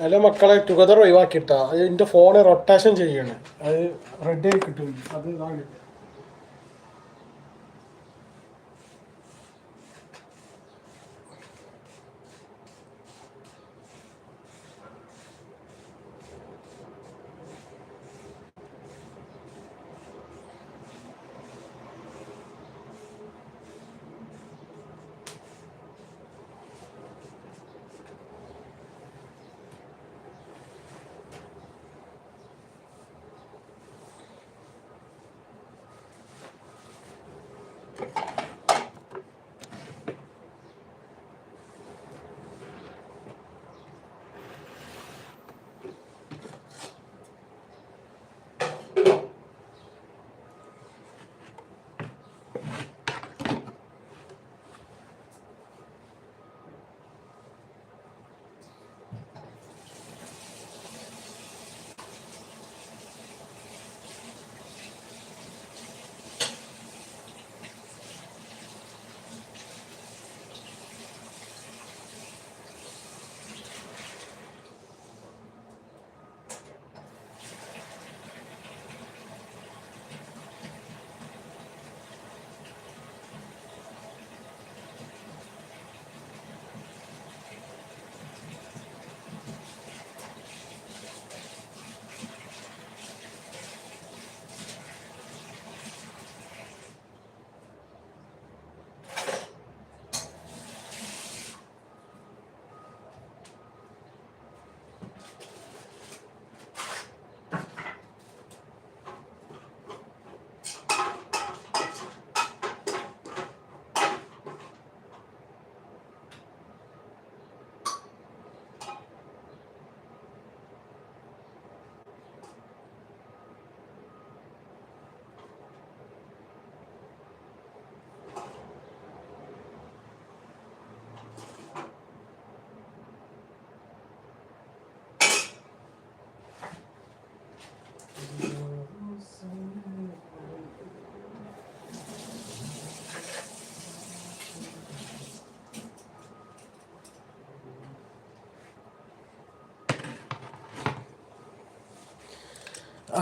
Hello മക്കളെ together ഒഴിവാക്കിട്ടാ അത് എന്റെ ഫോണ് റൊട്ടേഷൻ ചെയ്യണേ. അത് റെഡി ആയി കിട്ടും. അത് ഇതാണ്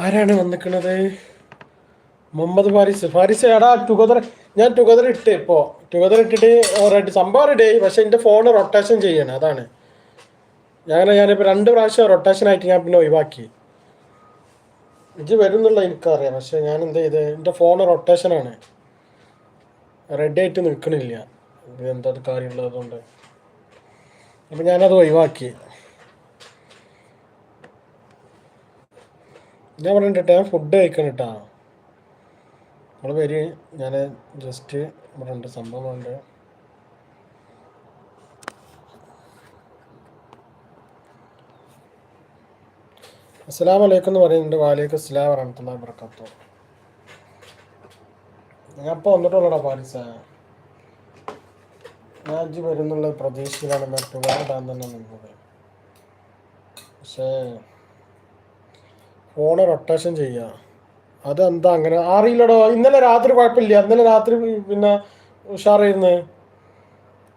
ആരാണ് വന്നിക്കണത്? മുഹമ്മദ് ഫാരിസ്. ഫാരിസ് എടാ ടുഗദർ ഞാൻ ടുഗദർ ഇട്ട് ഇപ്പോൾ ടുഗദർ ഇട്ടിട്ട് റെഡി സംഭവം റെഡിയായി പക്ഷേ എന്റെ ഫോൺ റൊട്ടേഷൻ ചെയ്യണം അതാണ്. ഞാൻ ഞാനിപ്പോൾ രണ്ട് പ്രാവശ്യം റൊട്ടേഷൻ ആയിട്ട് ഞാൻ പിന്നെ ഒഴിവാക്കി. ഇത് വരുന്നുള്ള എനിക്കറിയാം. പക്ഷെ ഞാൻ എന്ത് ചെയ്ത് എന്റെ ഫോൺ റൊട്ടേഷനാണ് റെഡി ആയിട്ട് നിൽക്കണില്ല. എന്താ കാര്യമുള്ളതുകൊണ്ട് അപ്പം ഞാനത് ഒഴിവാക്കി. ഞാൻ പറഞ്ഞിട്ട് ഞാൻ ഫുഡ് കഴിക്കണം കേട്ടോ നമ്മൾ വരി ഞാൻ ജസ്റ്റ് ഇവിടെ ഉണ്ട് സംഭവമുണ്ട് അസ്സലാം വലൈക്കും എന്ന് പറയുന്നുണ്ട്. വാലേക്കും അസ്സലാം പറഞ്ഞിട്ടുള്ള വർക്കാത്തു ഞാൻ ഇപ്പോൾ വന്നിട്ടുള്ളടാ പാരിസ ഞാൻ അഞ്ച് വരുന്നുള്ള പ്രതീക്ഷയിലാണ് ഇടാൻ തന്നെ നിന്നത്. പക്ഷേ ഫോണ് റൊട്ടേഷൻ ചെയ്യുക അതെന്താ അങ്ങനെ? അറിയില്ലടോ. ഇന്നലെ രാത്രി കുഴപ്പമില്ല. ഇന്നലെ രാത്രി പിന്നെ ഉഷാറായിരുന്നു.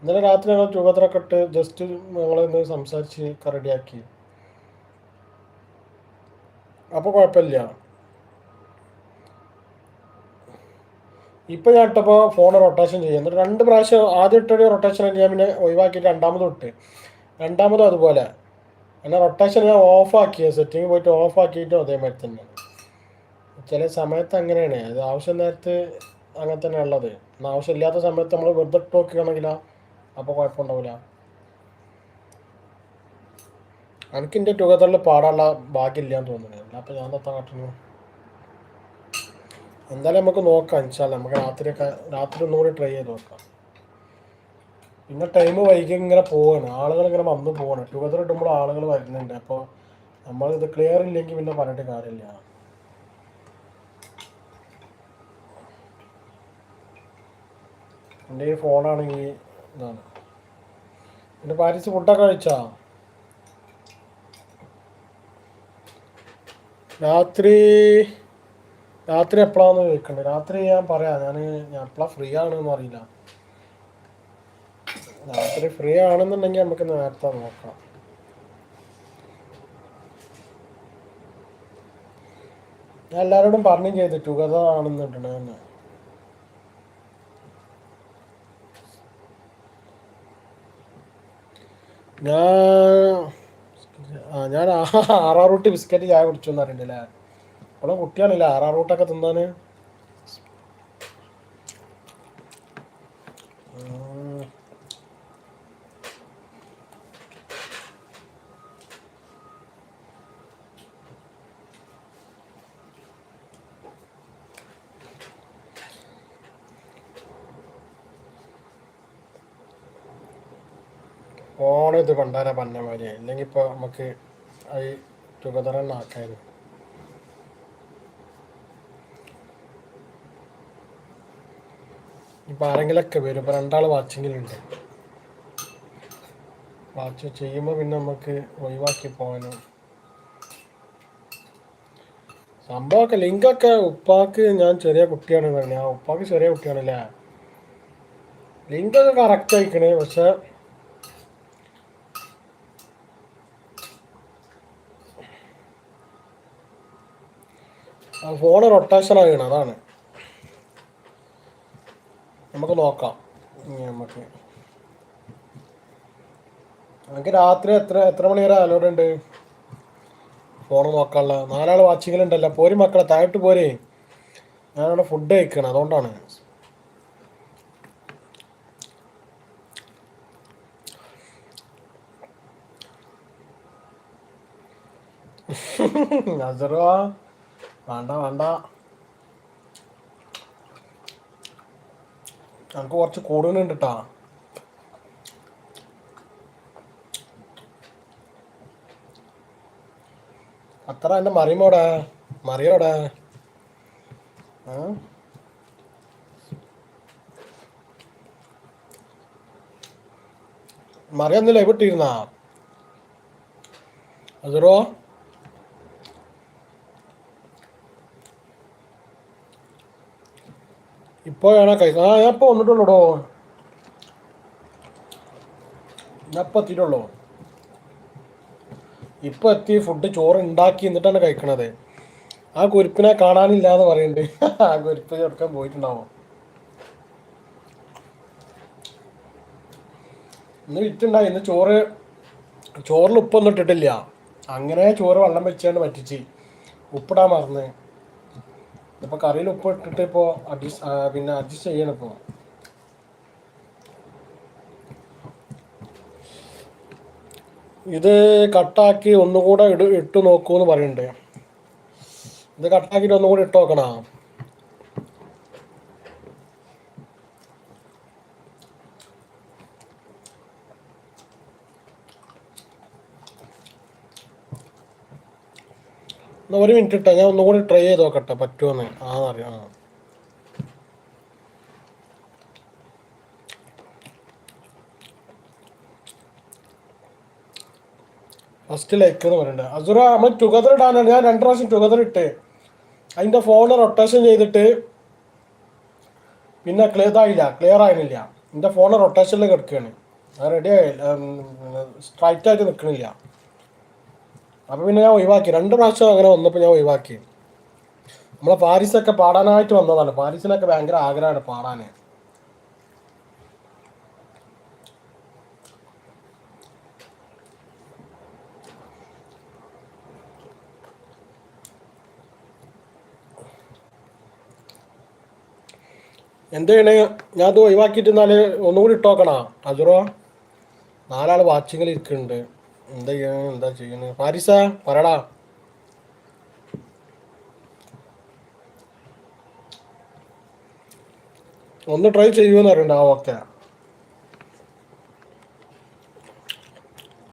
ഇന്നലെ രാത്രി ഞങ്ങൾ ചുഗത്രൊക്കെ ഇട്ട് ജസ്റ്റ് ഞങ്ങളൊന്ന് സംസാരിച്ച് റെഡിയാക്കി അപ്പോൾ കുഴപ്പമില്ല. ഇപ്പം ഞാൻ ഇട്ടപ്പോൾ ഫോൺ റൊട്ടേഷൻ ചെയ്യും. രണ്ട് പ്രാവശ്യം ആദ്യം ഇട്ടൊരു റൊട്ടേഷൻ ഞാൻ പിന്നെ ഒഴിവാക്കിയിട്ട് രണ്ടാമതും ഇട്ട്. രണ്ടാമതും അതുപോലെ. എന്നാൽ റൊട്ടേഷൻ ഞാൻ ഓഫാക്കിയ സെറ്റിംഗ് പോയിട്ട് ഓഫാക്കിയിട്ടും അതേമാതിരി തന്നെ. ചില സമയത്ത് അങ്ങനെയാണ്. അത് ആവശ്യം നേരത്ത് അങ്ങനെ തന്നെ ഉള്ളത്. ആവശ്യമില്ലാത്ത സമയത്ത് നമ്മൾ വെറുതെ ഇട്ട് നോക്കുകയാണെങ്കിലോ അപ്പോൾ കുഴപ്പമുണ്ടാവില്ല എനിക്ക് എന്റെ ടുഗദറിൽ പാടാനുള്ള ഭാഗ്യമില്ലാന്ന് തോന്നുന്നു. അപ്പോൾ ഞാൻ തത്താൻ കാട്ടുന്നു എന്തായാലും നമുക്ക് നോക്കാം. ഇൻഷാല്ല നമുക്ക് രാത്രിയൊക്കെ രാത്രി ഒന്നുകൂടി ട്രൈ ചെയ്ത് നോക്കാം. പിന്നെ ടൈം വൈകി ഇങ്ങനെ പോവാണ്. ആളുകൾ ഇങ്ങനെ വന്നു പോവാണ്. ടുഗദർ ഇടുമ്പോൾ ആളുകൾ വരുന്നുണ്ട്. അപ്പോൾ നമ്മൾ ഇത് ക്ലിയർ ഇല്ലെങ്കിൽ പിന്നെ പറഞ്ഞിട്ട് കാര്യമില്ല. എന്റെ ഈ ഫോണാണെങ്കിൽ ഇതാണ്. പിന്നെ പാരീസ് ഫുഡൊക്കെ കഴിച്ചാ? രാത്രി രാത്രി എപ്പോഴാണെന്ന് ചോദിക്കണ്ടേ. രാത്രി ഞാൻ പറയാം. ഞാൻ ഞാൻ എപ്പോഴാണ് ഫ്രീ ആണെന്ന് അറിയില്ല. രാത്രി ഫ്രീ ആണെന്നുണ്ടെങ്കിൽ നമുക്ക് നേരത്തെ നോക്കാം. ഞാൻ എല്ലാവരോടും പറഞ്ഞു ചെയ്തു ടുഗദർ ആണെന്നുണ്ടെന്ന് ഞാൻ ആ ഞാൻ ആറാം റൂട്ട് ബിസ്ക്കറ്റ് ചായ കുടിച്ചു എന്ന് അറിയണ്ടല്ലേ? അവളെ കുട്ടിയാണല്ലേ ആറാം റൂട്ടൊക്കെ തിന്നാന് ഓണം ഇത് പണ്ടാര പറഞ്ഞ മാതിരി ഇല്ലെങ്കിൽ ഇപ്പോൾ നമുക്ക് തന്നെ ഇപ്പൊ ഇപ്പം ആരെങ്കിലൊക്കെ വരും. ഇപ്പം രണ്ടാൾ വാച്ചിങ്ങിലുണ്ട്. വാച്ച് ചെയ്യുമ്പോൾ പിന്നെ നമുക്ക് ഒഴിവാക്കി പോകാനും. സംഭവമൊക്കെ ലിങ്കൊക്കെ ഉപ്പാക്ക് ഞാൻ ചെറിയ കുട്ടിയാണ് പറഞ്ഞു. ആ ഉപ്പാക്ക് ചെറിയ കുട്ടിയാണല്ലേ? ലിങ്കൊക്കെ കറക്റ്റ് ആയിക്കണേ. പക്ഷെ ഫോണ് റൊട്ടേഷൻ ആകണം അതാണ്. നമുക്ക് നോക്കാം. നമുക്ക് നമുക്ക് രാത്രി എത്ര എത്ര മണി വരെ അലോഡ് ഉണ്ട്? ഫോൺ നോക്കാനുള്ള. നാലാൾ വാച്ചിങ്ങിലുണ്ടല്ലോ പോരും മക്കളെ താഴോട്ട് പോരേ. ഞാനവിടെ ഫുഡ് കഴിക്കണം അതുകൊണ്ടാണ്. നസറുവാ വേണ്ട വേണ്ട. നമുക്ക് കുറച്ച് കൂടുതലുണ്ട് അത്ര എന്റെ മറിയുമോടെ? മറിയോടെ? ആ എവിട്ടിരുന്നാ അതൊരോ ഇപ്പോഴാണ് കൈ ആ ഞാൻ ഇപ്പോൾ വന്നിട്ടുള്ളൂടോ. ഞാൻ ഇപ്പം എത്തിയിട്ടുള്ളൂ. ഇപ്പം എത്തി ഫുഡ് ചോറ് ഉണ്ടാക്കി എന്നിട്ടാണ് കഴിക്കണത്. ആ കുരുപ്പിനെ കാണാനില്ലാന്ന് പറയുന്നുണ്ട് ആ കുരുപ്പ് ചെറുക്കാൻ പോയിട്ടുണ്ടാവും? ഇന്ന് വിറ്റുണ്ടായി. ഇന്ന് ചോറ് ചോറിൽ ഉപ്പൊന്നും ഇട്ടിട്ടില്ല. അങ്ങനെ ചോറ് വെള്ളം വെച്ചാണ് പറ്റിച്ച്. ഉപ്പിടാൻ മറന്ന്. ഇപ്പൊ കറിയിൽ ഉപ്പ് ഇട്ടിട്ട് ഇപ്പോ അഡ്ജസ്റ്റ് പിന്നെ അഡ്ജസ്റ്റ് ചെയ്യണം ഇപ്പോ. ഇത് കട്ടാക്കി ഒന്നുകൂടെ ഇട് ഇട്ട് നോക്കൂ എന്ന് പറയുന്നുണ്ട്. ഇത് കട്ടാക്കിയിട്ട് ഒന്നുകൂടെ ഇട്ട് നോക്കണ? ഒരു മിനിറ്റ് ഇട്ടാ ഞാൻ ഒന്നുകൂടി ട്രൈ ചെയ്ത് നോക്കട്ടെ പറ്റുമെന്ന് ആ അറിയാം ആ. ഫസ്റ്റ് ലൈക്ക് എന്ന് പറയണ്ട. അസുറ നമ്മൾ ടുഗദർ ഇടാനാണ്. ഞാൻ രണ്ട് പ്രാവശ്യം ടുഗദർ ഇട്ട്. അതിന്റെ ഫോൺ റൊട്ടേഷൻ ചെയ്തിട്ട് പിന്നെ ക്ലിയർ ആയില്ല ക്ലിയർ ആയിരുന്നില്ല എന്റെ ഫോൺ റൊട്ടേഷനിൽ കിടക്കുകയാണ് അത് റെഡി ആയില്ല സ്ട്രൈറ്റ് ആയിട്ട് നിൽക്കണില്ല അപ്പോൾ പിന്നെ ഞാൻ ഒഴിവാക്കി. രണ്ട് പ്രാവശ്യം അങ്ങനെ വന്നപ്പോൾ ഞാൻ ഒഴിവാക്കി. നമ്മളെ പാരീസൊക്കെ പാടാനായിട്ട് വന്നതാണ്. പാരീസിനൊക്കെ ഭയങ്കര ആഗ്രഹമാണ് പാടാൻ എന്താണ് ഞാൻ അത് ഒഴിവാക്കിയിട്ട് എന്നാൽ ഒന്നുകൂടി ഇട്ടോക്കണ. അജുറോ നാലാൾ വാച്ചിങ്ങിൽ ഇരിക്കുന്നുണ്ട്. എന്താ ചെയ്യണ എന്താ ചെയ്യണ പാരിസ പറടാ. ഒന്ന് ട്രൈ ചെയ്യുമെന്ന് അറിയണ്ട ആ ഓക്കെ